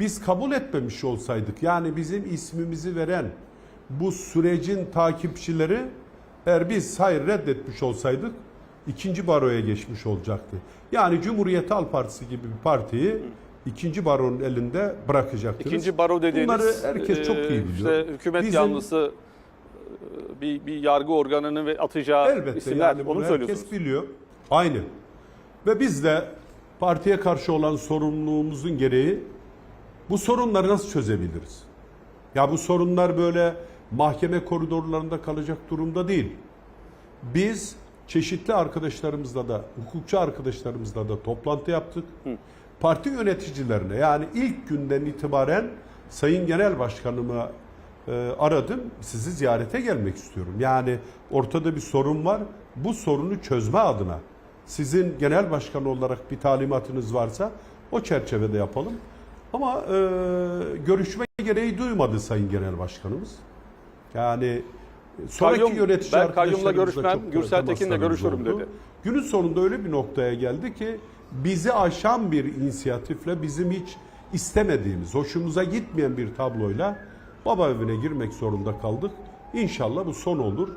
biz kabul etmemiş olsaydık yani bizim ismimizi veren bu sürecin takipçileri eğer biz hayır reddetmiş olsaydık ikinci baroya geçmiş olacaktı. Yani Cumhuriyet Halk Partisi gibi bir partiyi ikinci baronun elinde bırakacaktınız. İkinci baro dediğiniz Bunları herkes çok iyi e, biliyor. işte hükümet Bizim- yanlısı e, bir, bir yargı organının ve atacağı Elbette isimler yani onu bunu söylüyorsunuz. herkes biliyor. Aynı. Ve biz de partiye karşı olan sorumluluğumuzun gereği bu sorunları nasıl çözebiliriz? Ya bu sorunlar böyle mahkeme koridorlarında kalacak durumda değil. Biz çeşitli arkadaşlarımızla da, hukukçu arkadaşlarımızla da toplantı yaptık. Parti yöneticilerine yani ilk günden itibaren Sayın Genel Başkanıma e, aradım. Sizi ziyarete gelmek istiyorum. Yani ortada bir sorun var. Bu sorunu çözme adına sizin genel başkan olarak bir talimatınız varsa o çerçevede yapalım. Ama e, görüşme gereği duymadı Sayın Genel Başkanımız. Yani sonraki Kayyum- yönetici ben kayyumla görüşmem, Gürsel Tekin'le görüşürüm oldu. dedi. Günün sonunda öyle bir noktaya geldi ki bizi aşan bir inisiyatifle bizim hiç istemediğimiz, hoşumuza gitmeyen bir tabloyla baba evine girmek zorunda kaldık. İnşallah bu son olur.